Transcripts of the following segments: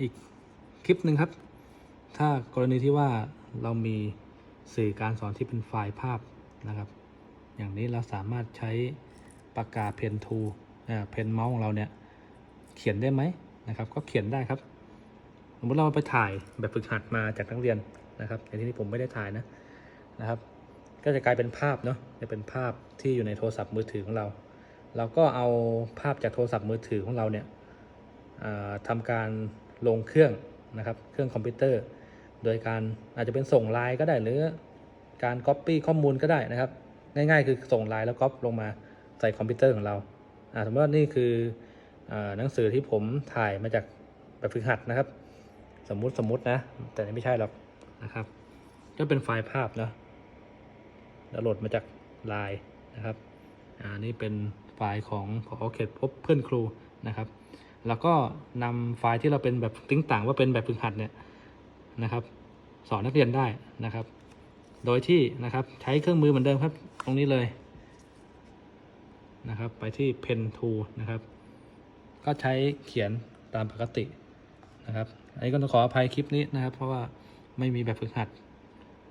อีกคลิปหนึ่งครับ ถ้ากรณีที่ว่าเรามีสื่อการสอนที่เป็นไฟล์ภาพนะครับ อย่างนี้เราสามารถใช้ปากกาเพนทูเพนเมาส์ของเราเนี่ยเขียนได้ไหมนะครับ ก็เขียนได้ครับ สมมติเราไปถ่ายแบบฝึกหัดมาจากนักเรียนนะครับในที่นี้ผมไม่ได้ถ่ายนะนะครับ ก็จะกลายเป็นภาพเนาะจะเป็นภาพที่อยู่ในโทรศัพท์มือถือของเรา เราก็เอาภาพจากโทรศัพท์มือถือของเราเนี่ยทำการ ลงเครื่องนะครับ เครื่องคอมพิวเตอร์ โดยการอาจจะเป็นส่งไลน์ก็ได้หรือการ Copy ข้อมูลก็ได้นะครับ ง่ายๆ คือส่งไลน์แล้วก๊อปลงมาใส่คอมพิวเตอร์ของเราสมมติว่านี่คืออหนังสือที่ผมถ่ายมาจากแบบฝึกหัดนะครับ สมมุติสมมุตินะ แต่นี่ไม่ใช่หรอกนะครับ ก็เป็นไฟล์ภาพนาะดาวน์โหลดมาจากไลน์นะครับอ่านี่เป็นไฟล์ของพอเขตพบเพื่อนครูนะครับ แล้วก็นำไฟล์ที่เราเป็นแบบติ้งต่างว่าเป็นแบบฝึกหัดเนี่ยนะครับ สอนนักเรียนได้นะครับ โดยที่นะครับใช้เครื่องมือเหมือนเดิมครับตรงนี้เลยนะครับ ไปที่ Pen Tool นะครับ ก็ใช้เขียนตามปกตินะครับ อันนี้ก็ต้องขออภัยคลิปนี้นะครับ เพราะว่าไม่มีแบบฝึกหัด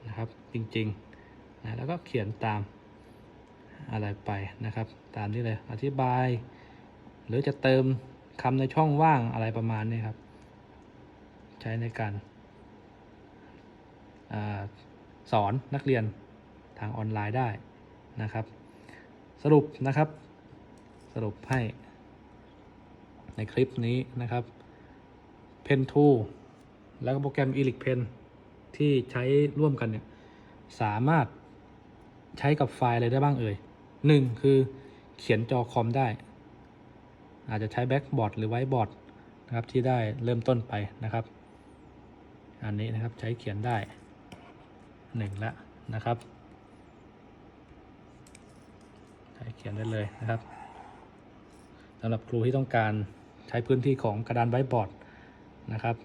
นะครับ จริงๆนะแล้วก็เขียนตามอะไรไปนะครับ ตามนี้เลยอธิบาย หรือจะเติม คำในช่องว่างอะไรประมาณนี้ครับ ใช้ในการอาสอนนักเรียนทางออนไลน์ได้นะครับ สรุปนะครับ สรุปให้ในคลิปนี้นะครับ Pen 2 แล้วก็โปรแกรม e l i c Pen ที่ใช้ร่วมกันเนี่ยสามารถใช้กับไฟล์อะไรได้บ้างเอ่ยหนึ่งคือเขียนจอคอมได้ อาจจะใช้แบ็กบอร์ดหรือไวบอร์ดนะครับที่ได้เริ่มต้นไปนะครับ อันนี้นะครับใช้เขียนได้หนึ่งละนะครับ ใช้เขียนได้เลยนะครับสำหรับครูที่ต้องการใช้พื้นที่ของกระดานไวบอร์ดนะครับ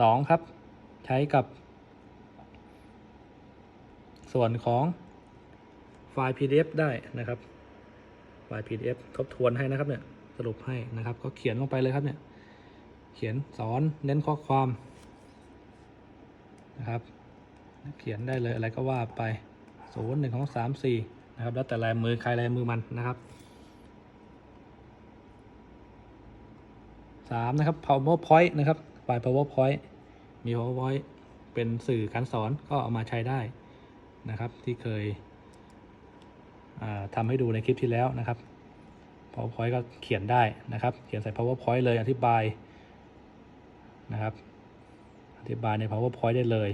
สองครับ ใช้กับ ส่วนของไฟล์ PDF ได้นะครับ ไฟล์ PDF ทบทวนให้นะครับเนี่ยสรุปให้นะครับ ก็เขียนลงไปเลยครับเนี่ยเขียนสอนเน้นข้อความนะครับ เขียนได้เลยอะไรก็ว่าไปศูนย์หนึ่งของสามสี่นะครับ แล้วแต่ลายมือใครลายมือมันนะครับสามนะครับ powerpoint นะครับไฟล์ powerpoint มี powerpoint เป็นสื่อการสอนก็เอามาใช้ได้นะครับ ที่เคย ทำให้ดูในคลิปที่แล้วนะครับ powerpoint ก็เขียนได้นะครับ เขียนใส่ powerpoint เลยอธิบายนะครับ อธิบายใน powerpoint ได้เลย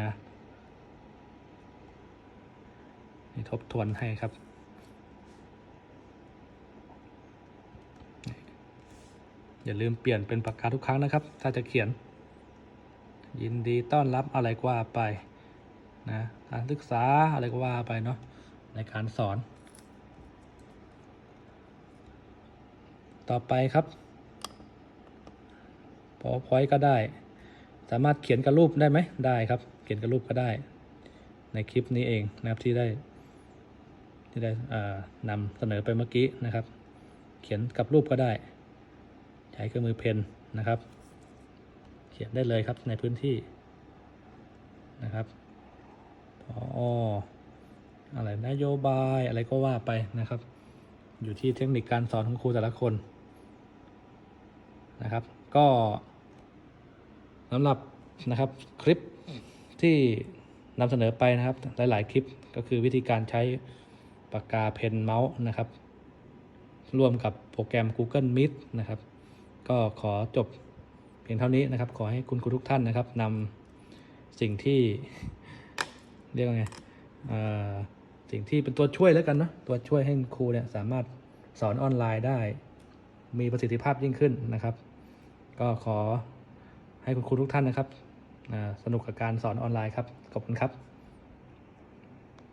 นะนี่ทบทวนให้ครับอย่าลืมเปลี่ยนเป็นปากกาทุกครั้งนะครับ ถ้าจะเขียน ยินดีต้อนรับอะไรก็ว่าไปนะการศึกษาอะไรก็ว่าไปเนาะ ในการสอน ต่อไปครับ PowerPoint ก็ได้ สามารถเขียนกับรูปได้ไหมได้ครับ เขียนกับรูปก็ได้ ในคลิปนี้เองนะครับที่ได้ ที่ได้นำเสนอไปเมื่อกี้นะครับ เขียนกับรูปก็ได้ ใช้เครื่องมือเพนนะครับ เขียนได้เลยครับในพื้นที่นะครับพอ อะไรนโยบายอะไรก็ว่าไปนะครับ อยู่ที่เทคนิคการสอนของครูแต่ละคนนะครับ ก็สำหรับนะครับคลิปที่นำเสนอไปนะครับ หลาย ๆ คลิปก็คือวิธีการใช้ปากกาเพนเมาส์นะครับ ร่วมกับโปรแกรม Google Meet นะครับ ก็ขอจบเพียงเท่านี้นะครับ ขอให้คุณครูทุกท่านนะครับนำสิ่งที่เรียกว่าไงอ่อ สิ่งที่เป็นตัวช่วยแล้วกันเนาะตัวช่วยให้ครูเนี่ยสามารถสอนออนไลน์ได้ มีประสิทธิภาพยิ่งขึ้นนะครับ ก็ขอให้คุณครูทุกท่านนะครับสนุกกับการสอนออนไลน์ครับ ขอบคุณครับ